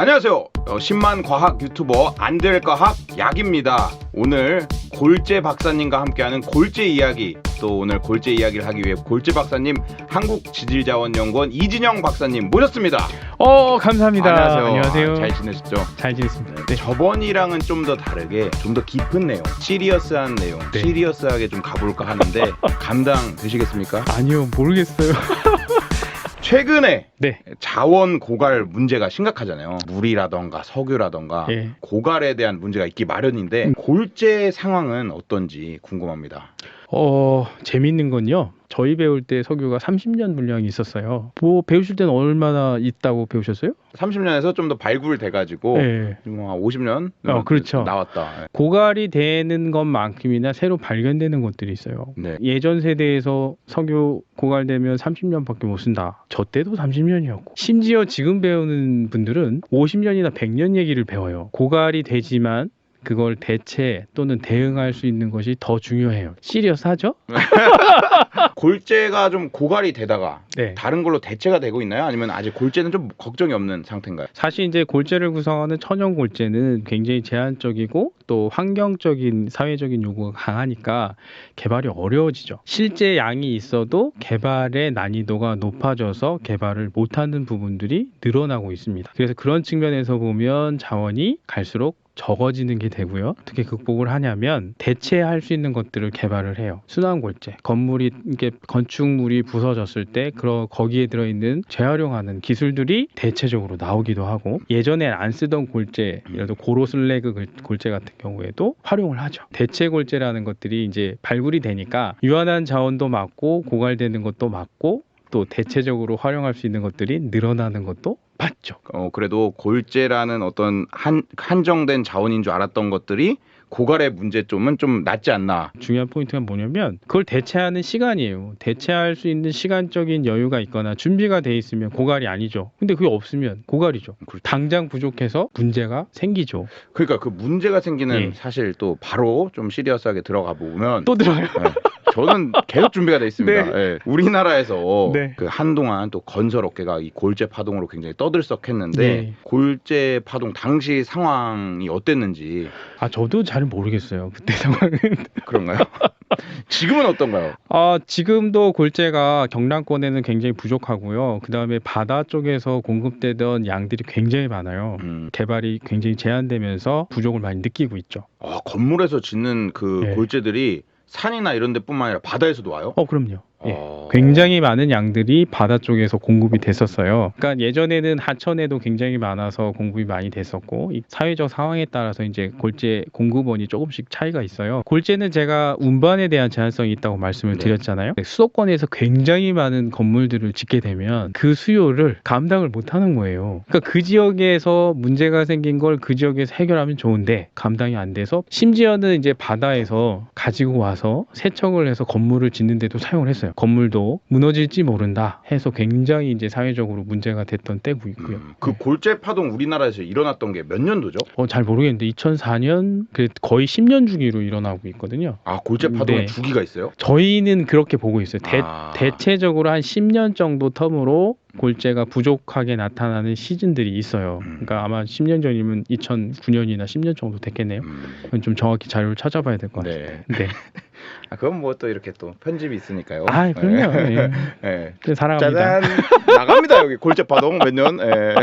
안녕하세요. 어, 10만 과학 유튜버 안될과학 약입니다. 오늘 골재 박사님과 함께하는 골재 이야기 또 오늘 골재 이야기를 하기 위해 골재 박사님 한국지질자원연구원 이진영 박사님 모셨습니다. 어 감사합니다. 안녕하세요. 안녕하세요. 아, 잘 지내셨죠? 잘 지냈습니다. 네. 저번이랑은 좀 더 다르게 좀 더 깊은 내용, 시리어스한 내용, 네. 시리어스하게 좀 가볼까 하는데 감당 되시겠습니까? 아니요 모르겠어요. 최근에 네. 자원 고갈 문제가 심각하잖아요. 물이라던가 석유라던가 예. 고갈에 대한 문제가 있기 마련인데 골재 상황은 어떤지 궁금합니다. 어 재밌는 건요. 저희 배울 때 석유가 30년 분량이 있었어요. 뭐 배우실 때는 얼마나 있다고 배우셨어요? 30년에서 좀 더 발굴돼가지고 네. 뭐 50년 어, 그렇죠. 나왔다. 예. 고갈이 되는 것만큼이나 새로 발견되는 것들이 있어요. 네. 예전 세대에서 석유 고갈되면 30년밖에 못 쓴다. 저 때도 30년이었고. 심지어 지금 배우는 분들은 50년이나 100년 얘기를 배워요. 고갈이 되지만 그걸 대체 또는 대응할 수 있는 것이 더 중요해요. 시리어스 하죠? 골재가 좀 고갈이 되다가 네. 다른 걸로 대체가 되고 있나요? 아니면 아직 골재는 좀 걱정이 없는 상태인가요? 사실 이제 골재를 구성하는 천연 골재는 굉장히 제한적이고 또 환경적인 사회적인 요구가 강하니까 개발이 어려워지죠. 실제 양이 있어도 개발의 난이도가 높아져서 개발을 못하는 부분들이 늘어나고 있습니다. 그래서 그런 측면에서 보면 자원이 갈수록 적어지는 게 되고요. 어떻게 극복을 하냐면 대체할 수 있는 것들을 개발을 해요. 순환골재, 건물이 이게 건축물이 부서졌을 때 그러 거기에 들어있는 재활용하는 기술들이 대체적으로 나오기도 하고 예전에 안 쓰던 골재, 예를 들어 고로슬래그 골- 골재 같은 경우에도 활용을 하죠. 대체 골재라는 것들이 이제 발굴이 되니까 유한한 자원도 막고 고갈되는 것도 막고 또 대체적으로 활용할 수 있는 것들이 늘어나는 것도 맞죠. 어, 그래도 골재라는 어떤 한, 한정된 자원인 줄 알았던 것들이 고갈의 문제점은 좀 낫지 않나. 중요한 포인트가 뭐냐면 그걸 대체하는 시간이에요. 대체할 수 있는 시간적인 여유가 있거나 준비가 돼 있으면 고갈이 아니죠. 근데 그게 없으면 고갈이죠. 그렇죠. 당장 부족해서 문제가 생기죠. 그러니까 그 문제가 생기는 예. 사실 또 바로 좀 시리어스하게 들어가 보면 또 들어요. 네. 저는 계속 준비가 돼 있습니다. 네. 예. 우리나라에서 네. 그 한동안 또 건설 업계가 이 골재 파동으로 굉장히 떠들썩했는데 네. 골재 파동 당시 상황이 어땠는지 아 저도 잘 모르겠어요. 그때 상황은. 그런가요? 지금은 어떤가요? 아 지금도 골재가 경남권에는 굉장히 부족하고요. 그 다음에 바다 쪽에서 공급되던 양들이 굉장히 많아요. 음, 개발이 굉장히 제한되면서 부족을 많이 느끼고 있죠. 어, 건물에서 짓는 그 네. 골재들이 산이나 이런 데뿐만 아니라 바다에서도 와요? 어 그럼요. 예. 어. 굉장히 많은 양들이 바다 쪽에서 공급이 됐었어요. 그러니까 예전에는 하천에도 굉장히 많아서 공급이 많이 됐었고 이 사회적 상황에 따라서 이제 골재 공급원이 조금씩 차이가 있어요. 골재는 제가 운반에 대한 제한성이 있다고 말씀을 네. 드렸잖아요. 수도권에서 굉장히 많은 건물들을 짓게 되면 그 수요를 감당을 못하는 거예요. 그러니까 그 지역에서 문제가 생긴 걸 그 지역에서 해결하면 좋은데 감당이 안 돼서 심지어는 이제 바다에서 가지고 와서 세척을 해서 건물을 짓는데도 사용을 했어요. 건물도 무너질지 모른다 해서 굉장히 이제 사회적으로 문제가 됐던 때고 있고요. 음, 그 골재 파동 우리나라에서 일어났던 게 몇 년도죠? 어, 잘 모르겠는데 2004년 그 거의 10년 주기로 일어나고 있거든요. 아 골재 파동에 네. 주기가 있어요? 저희는 그렇게 보고 있어요. 대, 아. 대체적으로 한 10년 정도 텀으로 골재가 부족하게 나타나는 시즌들이 있어요. 음. 그러니까 아마 10년 전이면 2009년이나 10년 정도 됐겠네요. 음, 좀 정확히 자료를 찾아봐야 될 것 같아요. 네. 네. 아, 그건 뭐 또 이렇게 또 편집이 있으니까요. 아, 그럼요. 네. 예. 네. 네, 사랑합니다. 짜잔 나갑니다 여기 골재 파동 몇 년. 예.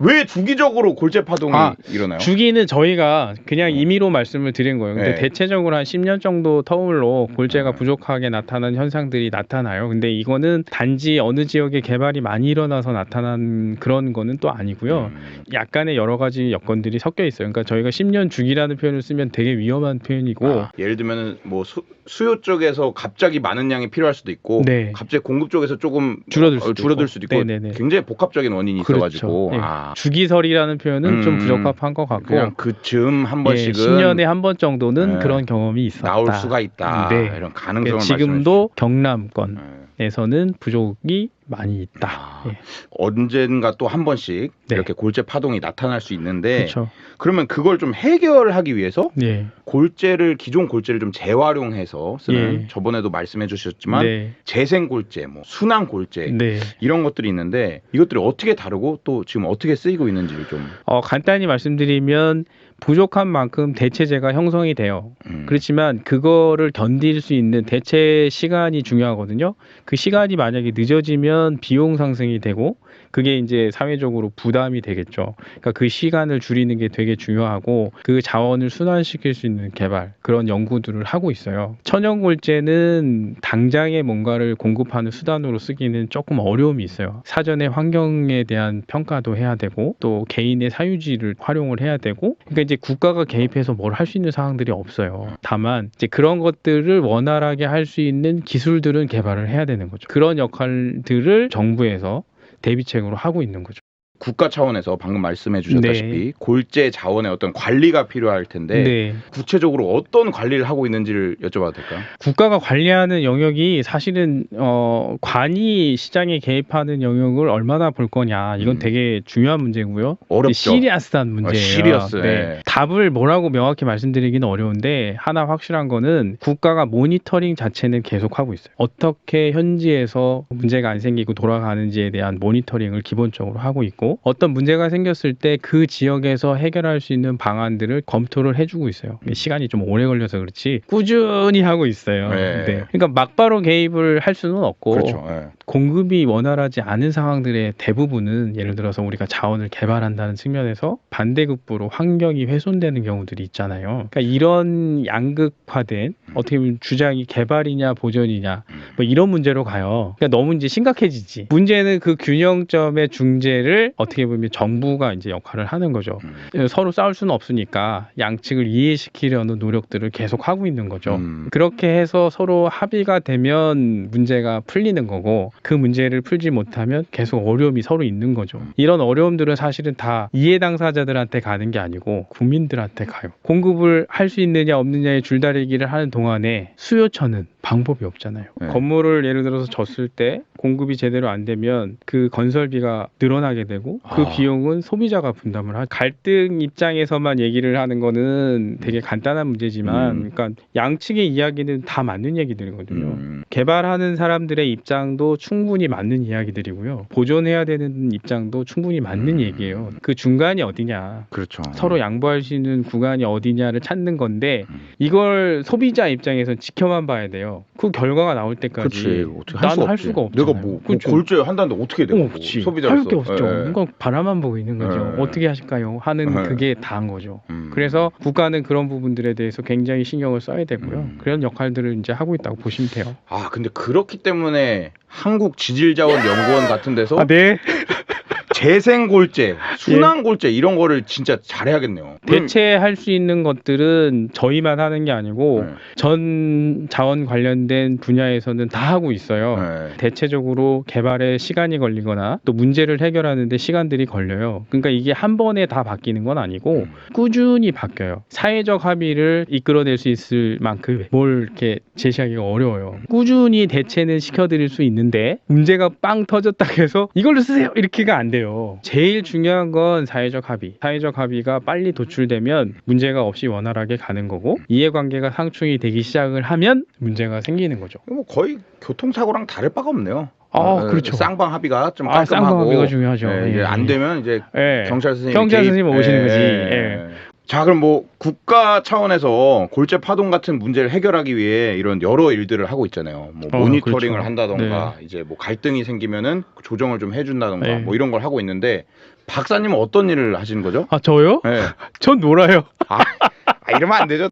왜 주기적으로 골재 파동이 아, 일어나요? 주기는 저희가 그냥 네. 임의로 말씀을 드린 거예요. 근데 네. 대체적으로 한 10년 정도 터울로 골재가 네. 부족하게 나타나는 현상들이 나타나요. 근데 이거는 단지 어느 지역에 개발이 많이 일어나서 나타난 그런 거는 또 아니고요. 음, 약간의 여러 가지 여건들이 섞여 있어요. 그러니까 저희가 10년 주기라는 표현을 쓰면 되게 위험한 표현이고 아, 예를 들면 뭐 수, 수요 쪽에서 갑자기 많은 양이 필요할 수도 있고 네. 갑자기 공급 쪽에서 조금 줄어들 어, 수도 줄어들 있고. 수도 있고 네네네. 굉장히 복합적인 원인이 있어가지고 그렇죠. 예. 아, 주기설이라는 표현은 좀 음, 부적합한 것 같고 그냥 그 즈음 한 예, 번씩은 10년에 한 번 정도는 네. 그런 경험이 있었다. 나올 수가 있다 네. 이런 가능성을 지금도 경남권 말씀해 주시죠. 에서는 부족이 많이 있다. 아, 예. 언젠가 또 한 번씩 네. 이렇게 골재 파동이 나타날 수 있는데 그렇죠. 그러면 그걸 좀 해결하기 위해서 네. 골재를 기존 골재를 좀 재활용해서 쓰는 예. 저번에도 말씀해 주셨지만 네. 재생 골재, 뭐 순환 골재 네. 이런 것들이 있는데 이것들이 어떻게 다르고 또 지금 어떻게 쓰이고 있는지를 좀 어, 간단히 말씀드리면 부족한 만큼 대체제가 형성이 돼요. 음, 그렇지만 그거를 견딜 수 있는 대체 시간이 중요하거든요. 그 시간이 만약에 늦어지면 비용 상승이 되고 그게 이제 사회적으로 부담이 되겠죠. 그러니까 그 시간을 줄이는 게 되게 중요하고 그 자원을 순환시킬 수 있는 개발 그런 연구들을 하고 있어요. 천연골재는 당장에 뭔가를 공급하는 수단으로 쓰기는 조금 어려움이 있어요. 사전에 환경에 대한 평가도 해야 되고 또 개인의 사유지를 활용을 해야 되고 그러니까 이제 국가가 개입해서 뭘 할 수 있는 사항들이 없어요. 다만 이제 그런 것들을 원활하게 할 수 있는 기술들은 개발을 해야 되는 거죠. 그런 역할들을 정부에서 대비책으로 하고 있는 거죠. 국가 차원에서 방금 말씀해 주셨다시피 네. 골재 자원의 어떤 관리가 필요할 텐데 네. 구체적으로 어떤 관리를 하고 있는지를 여쭤봐도 될까요? 국가가 관리하는 영역이 사실은 어 관이 시장에 개입하는 영역을 얼마나 볼 거냐 이건 음. 되게 중요한 문제고요. 어렵죠. 시리아스한 문제예요. 시리어스, 네. 예. 답을 뭐라고 명확히 말씀드리기는 어려운데 하나 확실한 거는 국가가 모니터링 자체는 계속 하고 있어요. 어떻게 현지에서 문제가 안 생기고 돌아가는지에 대한 모니터링을 기본적으로 하고 있고 어떤 문제가 생겼을 때 그 지역에서 해결할 수 있는 방안들을 검토를 해주고 있어요. 시간이 좀 오래 걸려서 그렇지 꾸준히 하고 있어요. 네. 그러니까 막바로 개입을 할 수는 없고 그렇죠. 예. 공급이 원활하지 않은 상황들의 대부분은 예를 들어서 우리가 자원을 개발한다는 측면에서 반대급부로 환경이 훼손되는 경우들이 있잖아요. 그러니까 이런 양극화된 어떻게 보면 주장이 개발이냐 보전이냐 뭐 이런 문제로 가요. 그러니까 너무 이제 심각해지지. 문제는 그 균형점의 중재를 어떻게 보면 정부가 이제 역할을 하는 거죠. 음. 서로 싸울 수는 없으니까 양측을 이해시키려는 노력들을 계속 하고 있는 거죠. 음. 그렇게 해서 서로 합의가 되면 문제가 풀리는 거고 그 문제를 풀지 못하면 계속 어려움이 서로 있는 거죠. 이런 어려움들은 사실은 다 이해 당사자들한테 가는 게 아니고 국민들한테 가요. 공급을 할 수 있느냐 없느냐의 줄다리기를 하는 동안에 수요처는 방법이 없잖아요. 네. 건물을 예를 들어서 졌을 때 공급이 제대로 안 되면 그 건설비가 늘어나게 되고 그 아. 비용은 소비자가 분담을 하죠. 갈등 입장에서만 얘기를 하는 거는 되게 간단한 문제지만 음. 그러니까 양측의 이야기는 다 맞는 얘기들이거든요. 음. 개발하는 사람들의 입장도 충분히 맞는 이야기들이고요. 보존해야 되는 입장도 충분히 맞는 음. 얘기예요. 그 중간이 어디냐. 그렇죠. 서로 양보할 수 있는 구간이 어디냐를 찾는 건데 음. 이걸 소비자 입장에서 지켜만 봐야 돼요. 그 결과가 나올 때까지 그렇지. 어떻게 할 나는 수가 할 없지. 수가 없잖아요. 내가 뭐, 뭐. 골재 한다는데 어떻게 돼? 어. 소비자로서. 할 게 없죠. 예, 예. 그러니까 바라만 보고 있는 거죠. 예. 어떻게 하실까요? 하는 예. 그게 다한 거죠. 음. 그래서 국가는 그런 부분들에 대해서 굉장히 신경을 써야 되고요. 음. 그런 역할들을 이제 하고 있다고 보시면 돼요. 아 근데 그렇기 때문에 한국 지질자원 연구원 같은 데서 네. 재생 골재, 순환 골재 이런 거를 진짜 잘해야겠네요. 대체할 수 있는 것들은 저희만 하는 게 아니고 네. 전 자원 관련된 분야에서는 다 하고 있어요. 네. 대체적으로 개발에 시간이 걸리거나 또 문제를 해결하는데 시간들이 걸려요. 그러니까 이게 한 번에 다 바뀌는 건 아니고 음. 꾸준히 바뀌어요. 사회적 합의를 이끌어낼 수 있을 만큼 뭘 이렇게 제시하기가 어려워요. 꾸준히 대체는 시켜드릴 수 있는데 문제가 빵 터졌다 해서 이걸로 쓰세요 이렇게가 안 돼요. 제일 중요한 건 사회적 합의. 사회적 합의가 빨리 도출되면 문제가 없이 원활하게 가는 거고 이해관계가 상충이 되기 시작을 하면 문제가 생기는 거죠. 뭐 거의 교통사고랑 다를 바가 없네요. 아, 어, 그렇죠. 쌍방 합의가 좀 아, 깔끔하고 쌍방 합의가 중요하죠. 예, 이제 예, 안 예. 되면 이제 예. 경찰 선생님 경찰 선생님 오시는 거지. 예. 자 그럼 뭐 국가 차원에서 골재 파동 같은 문제를 해결하기 위해 이런 여러 일들을 하고 있잖아요. 뭐 어, 모니터링을 그렇죠. 한다던가 이제 뭐 갈등이 생기면은 조정을 좀 해준다던가 네. 뭐 이런 걸 하고 있는데 박사님은 어떤 일을 하시는 거죠? 아 저요? 예. 전 놀아요. 아, 아, 이러면 안 되죠.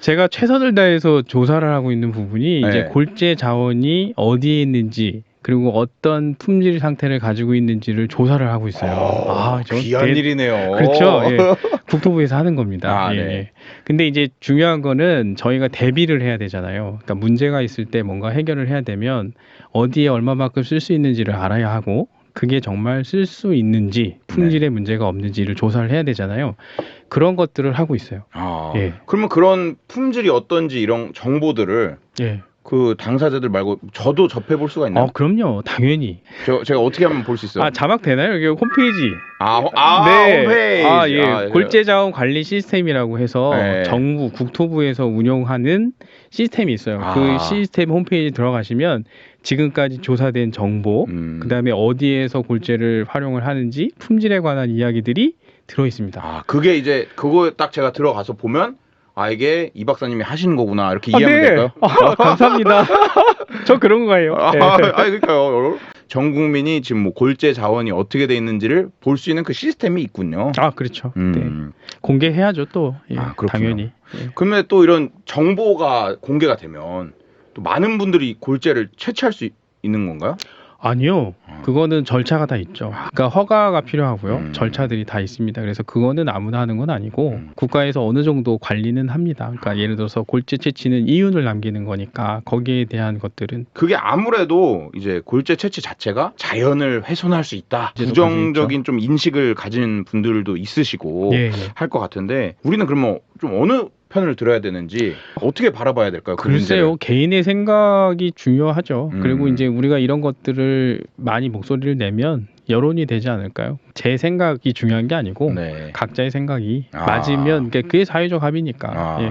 제가 최선을 다해서 조사를 하고 있는 부분이 네. 이제 골재 자원이 어디에 있는지 그리고 어떤 품질 상태를 가지고 있는지를 조사를 하고 있어요. 아, 저 귀한 대- 일이네요. 그렇죠. 예. 국토부에서 하는 겁니다. 아, 예, 네. 예. 근데 이제 중요한 거는 저희가 대비를 해야 되잖아요. 그러니까 문제가 있을 때 뭔가 해결을 해야 되면 어디에 얼마만큼 쓸 수 있는지를 알아야 하고 그게 정말 쓸 수 있는지 품질에 문제가 없는지를 조사를 해야 되잖아요. 그런 것들을 하고 있어요. 아, 예. 그러면 그런 품질이 어떤지 이런 정보들을 예. 그 당사자들 말고 저도 접해 볼 수가 있나요? 어, 그럼요. 당연히. 저, 제가 어떻게 하면 볼 수 있어요? 아, 자막 되나요? 여기 홈페이지. 아, 호- 아, 홈페이지. 아, 예. 아, 골재 자원 관리 시스템이라고 해서 네. 정부 국토부에서 운영하는 시스템이 있어요. 아. 그 시스템 홈페이지 들어가시면 지금까지 조사된 정보, 음. 그다음에 어디에서 골재를 활용을 하는지 품질에 관한 이야기들이 들어 있습니다. 아, 그게 이제 그거 딱 제가 들어가서 보면 아 이게 이 박사님이 하시는 거구나 이렇게 아, 이해하면 네. 될까요? 아, 감사합니다. 저 그런 거예요. 아, 네. 아, 그러니까요. 전 국민이 지금 뭐 골재 자원이 어떻게 돼 있는지를 볼 수 있는 그 시스템이 있군요. 아, 그렇죠. 네. 음. 공개해야죠, 또. 예, 아, 그렇군요. 당연히. 예. 그런데 또 이런 정보가 공개가 되면 또 많은 분들이 골재를 채취할 수 있- 있는 건가요? 아니요. 어. 그거는 절차가 다 있죠. 그러니까 허가가 필요하고요. 음. 절차들이 다 있습니다. 그래서 그거는 아무나 하는 건 아니고 음. 국가에서 어느 정도 관리는 합니다. 그러니까 예를 들어서 골재 채취는 이윤을 남기는 거니까 거기에 대한 것들은 그게 아무래도 이제 골재 채취 자체가 자연을 훼손할 수 있다. 부정적인 좀 인식을 가진 분들도 있으시고 예, 예. 할 것 같은데 우리는 그러면 좀 어느 편을 들어야 되는지 어떻게 바라봐야 될까요? 그 문제를? 글쎄요, 개인의 생각이 중요하죠. 음. 그리고 이제 우리가 이런 것들을 많이 목소리를 내면 여론이 되지 않을까요? 제 생각이 중요한 게 아니고 네. 각자의 생각이 아. 맞으면 그게, 그게 사회적 합의니까. 아. 예.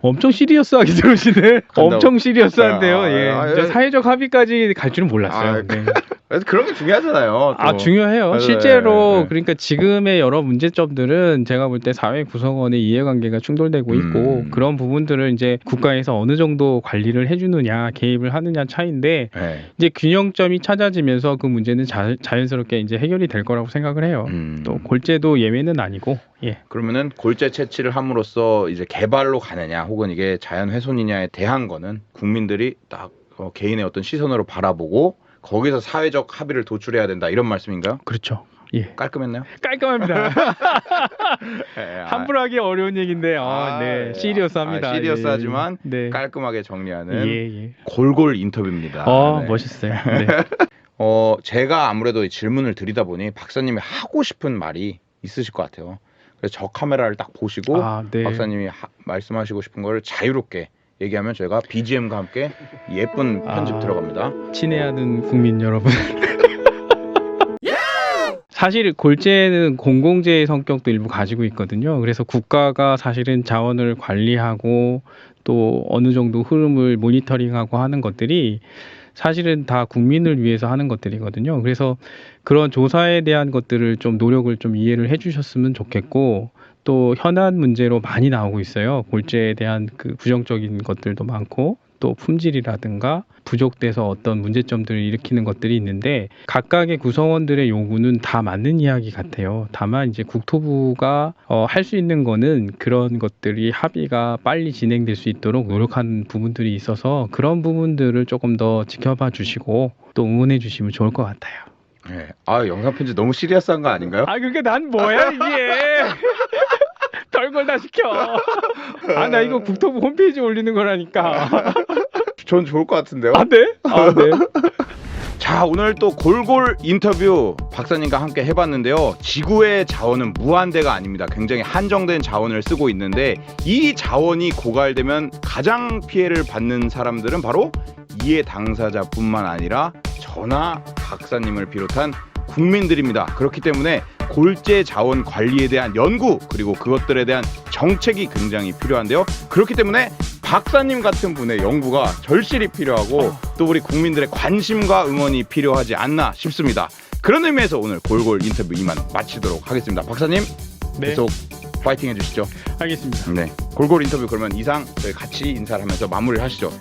엄청 시리어스하게 들으시네. 엄청 시리어스한데요. 아, 예. 아, 아, 사회적 합의까지 갈 줄은 몰랐어요. 아, 네. 그래서 그런 게 중요하잖아요. 아 또. 중요해요. 네, 실제로 네, 네. 그러니까 지금의 여러 문제점들은 제가 볼 때 사회 구성원의 이해관계가 충돌되고 있고 음. 그런 부분들을 이제 국가에서 어느 정도 관리를 해주느냐 개입을 하느냐 차인데 네. 이제 균형점이 찾아지면서 그 문제는 자, 자연스럽게 이제 해결이 될 거라고 생각을 해요. 음. 또 골재도 예외는 아니고 예. 그러면은 골재 채취를 함으로써 이제 개발로 가느냐 혹은 이게 자연 훼손이냐에 대한 거는 국민들이 딱 어, 개인의 어떤 시선으로 바라보고 거기서 사회적 합의를 도출해야 된다 이런 말씀인가요? 그렇죠. 예. 깔끔했나요? 깔끔합니다. 네, 아, 함부로 하기 어려운 얘기인데 아, 아, 네. 예. 시리어스합니다. 아, 시리어스하지만 예. 네. 깔끔하게 정리하는 예, 예. 골골 인터뷰입니다. 어, 네. 멋있어요. 네. 어, 제가 아무래도 이 질문을 드리다 보니 박사님이 하고 싶은 말이 있으실 것 같아요. 그래서 저 카메라를 딱 보시고 아, 네. 박사님이 하- 말씀하시고 싶은 거를 자유롭게 얘기하면 저희가 BGM과 함께 예쁜 편집 아. 들어갑니다. 친애하는 국민 여러분. 사실 골재는 공공재의 성격도 일부 가지고 있거든요. 그래서 국가가 사실은 자원을 관리하고 또 어느 정도 흐름을 모니터링하고 하는 것들이 사실은 다 국민을 위해서 하는 것들이거든요. 그래서 그런 조사에 대한 것들을 좀 노력을 좀 이해를 해주셨으면 좋겠고 또 현안 문제로 많이 나오고 있어요. 골재에 대한 그 부정적인 것들도 많고 또 품질이라든가 부족돼서 어떤 문제점들을 일으키는 것들이 있는데 각각의 구성원들의 요구는 다 맞는 이야기 같아요. 다만 이제 국토부가 어, 할 수 있는 거는 그런 것들이 합의가 빨리 진행될 수 있도록 노력하는 부분들이 있어서 그런 부분들을 조금 더 지켜봐 주시고 또 응원해 주시면 좋을 것 같아요. 네. 아 영상 편집 너무 시리어스한 거 아닌가요? 아 그러니까 난 뭐야 이게 별걸 다 시켜. 아 나 이거 국토부 홈페이지에 올리는 거라니까. 전 좋을 것 같은데요. 아 네? 아 네. 자 오늘 또 골골 인터뷰 박사님과 함께 해봤는데요. 지구의 자원은 무한대가 아닙니다. 굉장히 한정된 자원을 쓰고 있는데 이 자원이 고갈되면 가장 피해를 받는 사람들은 바로 이해 당사자뿐만 아니라 저나 박사님을 비롯한 국민들입니다. 그렇기 때문에 골재 자원 관리에 대한 연구 그리고 그것들에 대한 정책이 굉장히 필요한데요. 그렇기 때문에 박사님 같은 분의 연구가 절실히 필요하고 또 우리 국민들의 관심과 응원이 필요하지 않나 싶습니다. 그런 의미에서 오늘 골골 인터뷰 이만 마치도록 하겠습니다. 박사님 네. 계속 파이팅 해주시죠. 알겠습니다. 네. 골골 인터뷰 그러면 이상 저희 같이 인사를 하면서 마무리를 하시죠.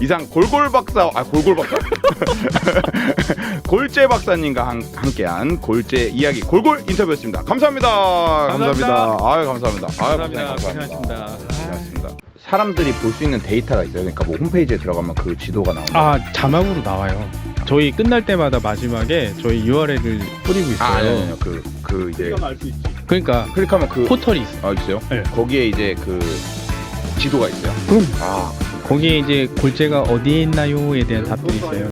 이상 골골 박사 아 골골 박사 골재 박사님과 한, 함께한 골재 이야기 골골 인터뷰였습니다. 감사합니다. 감사합니다. 아유 감사합니다. 아유 감사합니다. 고생하셨습니다. 고생하셨습니다. 사람들이 볼 수 있는 데이터가 있어요. 그러니까 뭐 홈페이지에 들어가면 그 지도가 나옵니다. 아 자막으로 나와요. 저희 끝날 때마다 마지막에 저희 URL을 뿌리고 있어요. 아, 아니, 아니, 아니, 그, 그 이제 그러니까 클릭하면 그 포털이 있어요. 아, 있어요? 네. 거기에 이제 그 지도가 있어요. 그럼 아, 거기에 이제 골재가 어디에 있나요에 대한 답들이 있어요.